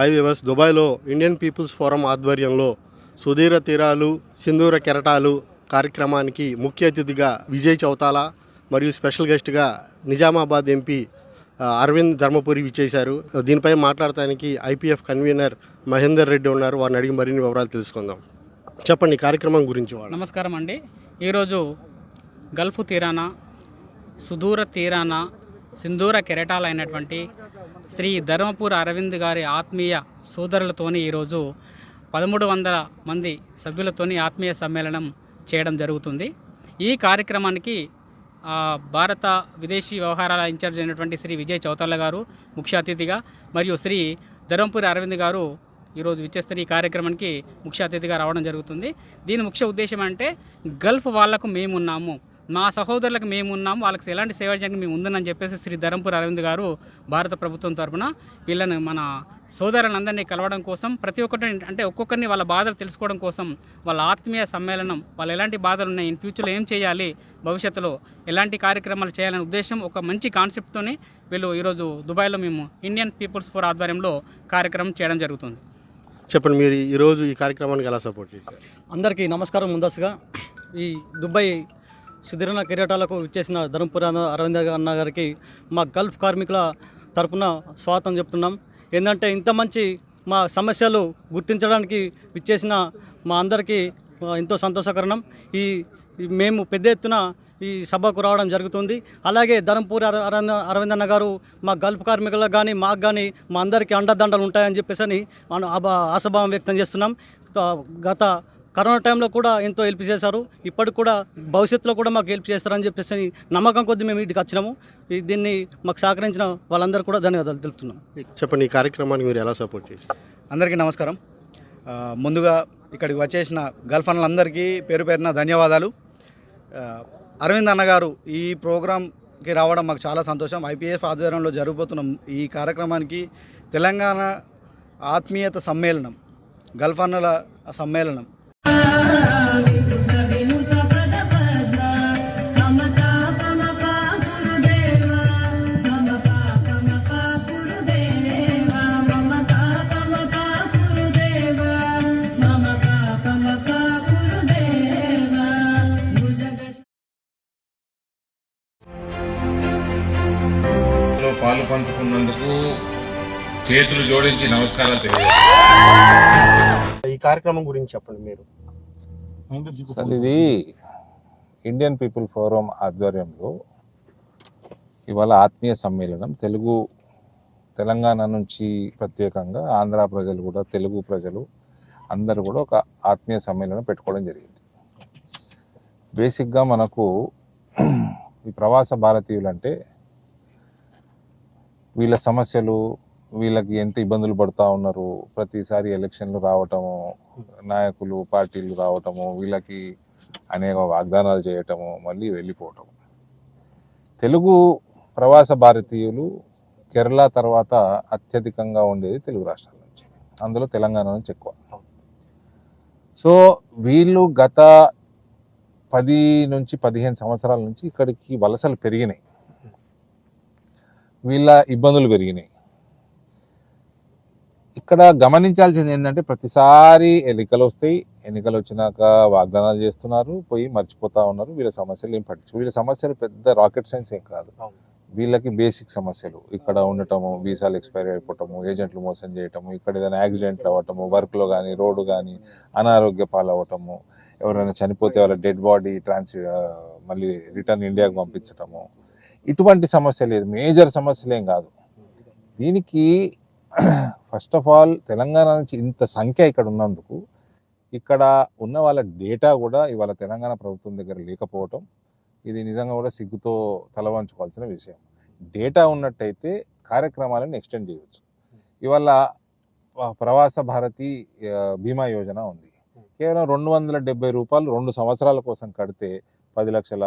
High viewers దుబాయ్లో Indian peoples forum ఆధ్వర్యంలో సుధీర తీరాలు సింధూర కెరటాలు కార్యక్రమానికి ముఖ్య అతిథిగా విజయ్ చౌతాల మరియు స్పెషల్ గెస్ట్గా నిజామాబాద్ ఎంపీ అరవింద్ ధర్మపురి విచ్చేశారు. దీనిపై మాట్లాడటానికి ఐపీఎఫ్ కన్వీనర్ మహేందర్ రెడ్డి ఉన్నారు. వారిని అడిగి మరిన్ని వివరాలు తెలుసుకుందాం. చెప్పండి కార్యక్రమం గురించి నమస్కారం అండి. ఈరోజు గల్ఫ్ తీరాన సుదూర తీరాన సింధూర కెరటాలైనటువంటి శ్రీ ధర్మపూర్ అరవింద్ గారి ఆత్మీయ సోదరులతోని ఈరోజు పదమూడు వందల మంది సభ్యులతోని ఆత్మీయ సమ్మేళనం చేయడం జరుగుతుంది. ఈ కార్యక్రమానికి భారత విదేశీ వ్యవహారాల ఇన్ఛార్జ్ అయినటువంటి శ్రీ విజయ్ చౌతాల గారు ముఖ్య అతిథిగా మరియు శ్రీ ధర్మపురి అరవింద్ గారు ఈరోజు విచ్చేస్తున్న ఈ కార్యక్రమానికి ముఖ్య అతిథిగా రావడం జరుగుతుంది. దీని ముఖ్య ఉద్దేశం అంటే గల్ఫ్ వాళ్ళకు మేమున్నాము. మా సహోదరులకు మేమున్నాము వాళ్ళకి ఎలాంటి సేవ చేయడానికి మేము ఉందని చెప్పేసి శ్రీ ధరంపూర్ అరవింద్ గారు భారత ప్రభుత్వం తరపున వీళ్ళని మన సోదరులందరినీ కలవడం కోసం ప్రతి ఒక్కటి అంటే ఒక్కొక్కరిని వాళ్ళ బాధలు తెలుసుకోవడం కోసం వాళ్ళ ఆత్మీయ సమ్మేళనం వాళ్ళు ఎలాంటి బాధలు ఉన్నాయి ఇన్ ఫ్యూచర్లో ఏం చేయాలి భవిష్యత్తులో ఎలాంటి కార్యక్రమాలు చేయాలనే ఉద్దేశం ఒక మంచి కాన్సెప్ట్తోనే వీళ్ళు ఈరోజు దుబాయ్లో మేము ఇండియన్ పీపుల్స్ ఫోర్ ఆధ్వర్యంలో కార్యక్రమం చేయడం జరుగుతుంది. చెప్పండి మీరు ఈరోజు ఈ కార్యక్రమానికి ఎలా సపోర్ట్ చేశారు? అందరికీ నమస్కారం ముందస్తుగా. ఈ దుబాయ్ సుదీర్ణ కిరీటాలకు ఇచ్చేసిన ధర్మపురి అరవింద అన్న గారికి మా గల్ఫ్ కార్మికుల తరపున స్వాగతం చెప్తున్నాం. ఏంటంటే ఇంత మంచి మా సమస్యలు గుర్తించడానికి ఇచ్చేసిన మా అందరికీ ఎంతో సంతోషకరణం. ఈ మేము పెద్ద ఎత్తున ఈ సభకు రావడం జరుగుతుంది. అలాగే ధర్మపూరి అర- అరవింద అన్న గారు మా గల్ఫ్ కార్మికులకు కానీ మాకు కానీ మా అందరికీ అండదండలు ఉంటాయని చెప్పేసి అని మనం ఆశాభావం వ్యక్తం చేస్తున్నాం. గత కరోనా టైంలో కూడా ఎంతో హెల్ప్ చేశారు. ఇప్పటికి కూడా భవిష్యత్తులో కూడా మాకు హెల్ప్ చేస్తారని చెప్పేసి అని నమ్మకం కొద్దీ మేము ఇంటికి వచ్చినాము. దీన్ని మాకు సహకరించిన వాళ్ళందరూ కూడా ధన్యవాదాలు తెలుపుతున్నాం. చెప్పండి ఈ కార్యక్రమానికి మీరు ఎలా సపోర్ట్ చేశారు? అందరికీ నమస్కారం. ముందుగా ఇక్కడికి వచ్చేసిన గల్ఫ్ అన్నలందరికీ పేరు పేరున ధన్యవాదాలు. అరవింద్ అన్నగారు ఈ ప్రోగ్రాంకి రావడం మాకు చాలా సంతోషం. ఐపీఎఫ్ ఆధ్వర్యంలో జరగబోతున్న ఈ కార్యక్రమానికి తెలంగాణ ఆత్మీయత సమ్మేళనం గల్ఫ్ అన్నల సమ్మేళనం పాలు పంచుకున్నందుకు చేతులు జోడించి నమస్కారాలు తెలియజేస్తాను ఈ కార్యక్రమం గురించి చెప్పండి మీరు. అసలు ఇది ఇండియన్ పీపుల్ ఫోరం ఆధ్వర్యంలో ఇవాళ ఆత్మీయ సమ్మేళనం. తెలుగు తెలంగాణ నుంచి ప్రత్యేకంగా ఆంధ్ర ప్రజలు కూడా తెలుగు ప్రజలు అందరూ కూడా ఒక ఆత్మీయ సమ్మేళనం పెట్టుకోవడం జరిగింది. బేసిక్గా మనకు ఈ ప్రవాస భారతీయులు అంటే వీళ్ళ సమస్యలు వీళ్ళకి ఎంత ఇబ్బందులు పడుతూ ఉన్నారు? ప్రతిసారి ఎలక్షన్లు రావటము నాయకులు పార్టీలు రావటము వీళ్ళకి అనేక వాగ్దానాలు చేయటము మళ్ళీ వెళ్ళిపోవటం. తెలుగు ప్రవాస భారతీయులు కేరళ తర్వాత అత్యధికంగా ఉండేది తెలుగు రాష్ట్రాల నుంచి. అందులో తెలంగాణ నుంచి ఎక్కువ. సో వీళ్ళు గత పది నుంచి పదిహేను సంవత్సరాల నుంచి ఇక్కడికి వలసలు పెరిగినాయి. వీళ్ళ ఇబ్బందులు పెరిగినాయి. ఇక్కడ గమనించాల్సింది ఏంటంటే ప్రతిసారి ఎన్నికలు వస్తాయి ఎన్నికలు వచ్చినాక వాగ్దానాలు చేస్తున్నారు. పోయి మర్చిపోతా ఉన్నారు. వీళ్ళ సమస్యలు ఏం పట్టించు వీళ్ళ సమస్యలు పెద్ద రాకెట్ సైన్స్ ఏం కాదు. వీళ్ళకి బేసిక్ సమస్యలు. ఇక్కడ ఉండటము వీసాలు ఎక్స్పైరీ అయిపోవటము ఏజెంట్లు మోసం చేయటము ఇక్కడ ఏదైనా యాక్సిడెంట్లు అవ్వటము వర్క్లో కానీ రోడ్డు కానీ అనారోగ్య పాలవ్వటము ఎవరైనా చనిపోతే వాళ్ళ డెడ్ బాడీ ట్రాన్స్ మళ్ళీ రిటర్న్ ఇండియాకి పంపించటము. ఇటువంటి సమస్య లేదు మేజర్ సమస్యలు కాదు. దీనికి ఫస్ట్ ఆఫ్ ఆల్ తెలంగాణ నుంచి ఇంత సంఖ్య ఇక్కడ ఉన్నందుకు ఇక్కడ ఉన్న వాళ్ళ డేటా కూడా ఇవాళ తెలంగాణ ప్రభుత్వం దగ్గర లేకపోవటం ఇది నిజంగా కూడా సిగ్గుతో తలవంచుకోవాల్సిన విషయం. డేటా ఉన్నట్టయితే కార్యక్రమాలను ఎక్స్టెండ్ చేయవచ్చు. ఇవాళ ప్రవాస భారతి బీమా యోజన ఉంది. కేవలం రెండు వందల డెబ్బై రూపాయలు రెండు సంవత్సరాల కోసం కడితే పది లక్షల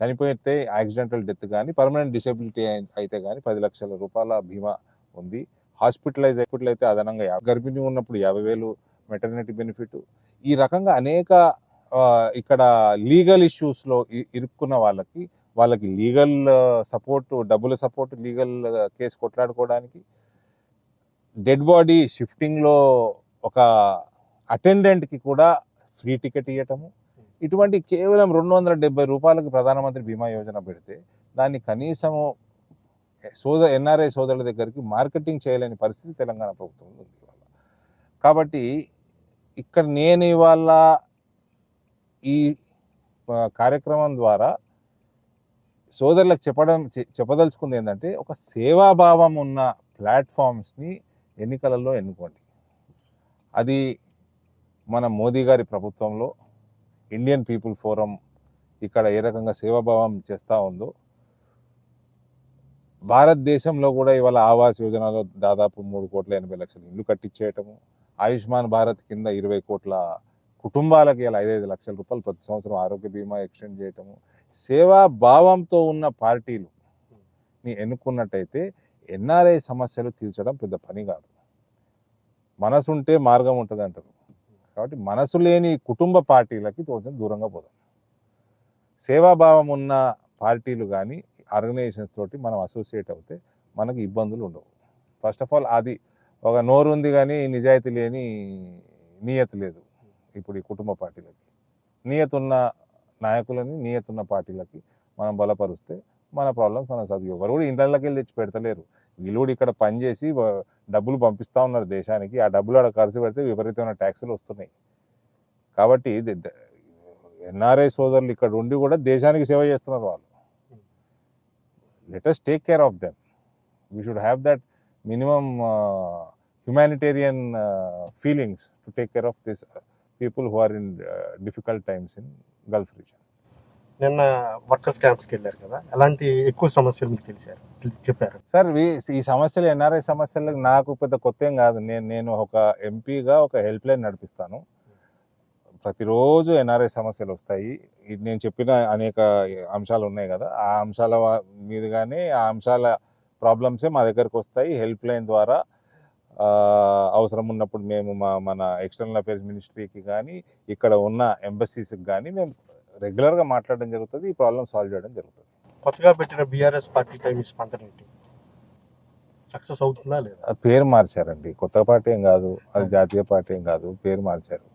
చనిపోతే యాక్సిడెంటల్ డెత్ కానీ పర్మనెంట్ డిసేబిలిటీ అయితే కానీ పది లక్షల రూపాయల బీమా ఉంది. హాస్పిటలైజ్ హాస్పిటల్ అయితే అదనంగా యా- ఉన్నప్పుడు యాభై వేలు మెటర్నిటీ బెనిఫిట్ ఈ రకంగా అనేక ఇక్కడ లీగల్ ఇష్యూస్లో ఇరుక్కున్న వాళ్ళకి వాళ్ళకి లీగల్ సపోర్ట్ డబ్బుల సపోర్ట్ లీగల్ కేసు కొట్లాడుకోవడానికి డెడ్ బాడీ షిఫ్టింగ్లో ఒక అటెండెంట్కి కూడా ఫ్రీ టికెట్ ఇవ్వటము ఇటువంటి కేవలం రెండు వందల డెబ్బై రూపాయలకు ప్రధానమంత్రి బీమా యోజన పెడితే దాన్ని కనీసము సోదర ఎన్ఆర్ఐ సోదరుల దగ్గరికి మార్కెటింగ్ చేయలేని పరిస్థితి తెలంగాణ ప్రభుత్వం ఉంది ఇవాళ. కాబట్టి ఇక్కడ నేను ఇవాళ ఈ కార్యక్రమం ద్వారా సోదరులకు చెప్పడం చెప్పదలుచుకుంది ఏంటంటే ఒక సేవాభావం ఉన్న ప్లాట్ఫామ్స్ని ఎన్నికలలో ఎన్నుకోండి. అది మన మోదీ గారి ప్రభుత్వంలో ఇండియన్ పీపుల్ ఫోరం ఇక్కడ ఏ రకంగా సేవాభావం చేస్తూ ఉందో భారతదేశంలో కూడా ఇవాళ ఆవాస్ యోజనలో దాదాపు మూడు కోట్ల ఎనభై లక్షల ఇల్లు కట్టించేయటము. ఆయుష్మాన్ భారత్ కింద ఇరవై కోట్ల కుటుంబాలకి ఇలా ఐదైదు లక్షల రూపాయలు ప్రతి సంవత్సరం ఆరోగ్య బీమా ఎక్స్టెండ్ చేయటము. సేవా భావంతో ఉన్న పార్టీలు ని ఎన్నుకున్నట్టయితే ఎన్ఆర్ఐ సమస్యలు తీర్చడం పెద్ద పని కాదు. మనసు ఉంటే మార్గం ఉంటుంది అంటారు కాబట్టి మనసు లేని కుటుంబ పార్టీలకి కొంచెం దూరంగా పోదాం. సేవాభావం ఉన్న పార్టీలు కానీ ఆర్గనైజేషన్స్ తోటి మనం అసోసియేట్ అవుతే మనకి ఇబ్బందులు ఉండవు. ఫస్ట్ ఆఫ్ ఆల్ అది ఒక నోరు ఉంది కానీ నిజాయితీ లేని నియత లేదు ఇప్పుడు ఈ కుటుంబ పార్టీలకి. నియత ఉన్న నాయకులని నియత ఉన్న పార్టీలకి మనం బలపరుస్తే మన ప్రాబ్లమ్స్ మనం చదువు ఎవరు కూడా ఇండ్లకి వెళ్ళి తెచ్చి పెడతలేరు. వీళ్ళు కూడా ఇక్కడ పనిచేసి డబ్బులు పంపిస్తూ ఉన్నారు దేశానికి. ఆ డబ్బులు అక్కడ ఖర్చు పెడితే విపరీతమైన ట్యాక్సులు వస్తున్నాయి. కాబట్టి ఎన్ఆర్ఐ సోదరులు ఇక్కడ ఉండి కూడా దేశానికి సేవ చేస్తున్నారు వాళ్ళు. Let's take care of them we should have that minimum humanitarian feelings to take care of this people who are in difficult times in Gulf region నిన్న వర్కర్స్ క్యాంప్స్కి వెళ్ళారు కదా ఎలాంటి ఎక్కువ సమస్యలు మీకు తెలిసారు? తెలిసి చెప్పారు. సార్ ఈ సమస్యలు ఎన్ఆర్ఐ సమస్యలు నాకు పెద్ద కొత్త ఏం కాదు. నేను నేను ఒక ఎంపీగా ఒక హెల్ప్ లైన్ నడిపిస్తాను. ప్రతిరోజు ఎన్ఆర్ఐ సమస్యలు వస్తాయి. నేను చెప్పిన అనేక అంశాలు ఉన్నాయి కదా. ఆ అంశాల మీదుగానే ఆ అంశాల ప్రాబ్లమ్సే మా దగ్గరకు వస్తాయి. హెల్ప్ లైన్ ద్వారా అవసరం ఉన్నప్పుడు మేము మా మన ఎక్స్టర్నల్ అఫేర్స్ మినిస్ట్రీకి కానీ ఇక్కడ ఉన్న ఎంబసీస్కి కానీ మేము రెగ్యులర్గా మాట్లాడడం జరుగుతుంది. ఈ ప్రాబ్లమ్ సాల్వ్ చేయడం జరుగుతుంది. కొత్తగా పెట్టిన బీఆర్ఎస్ పార్టీపై మీ స్పందన ఏంటి? సక్సెస్ అవుతుందా లేదా? పేరు మార్చారండి. కొత్త పార్టీ ఏం కాదు. అది జాతీయ పార్టీ ఏం కాదు. పేరు మార్చారు.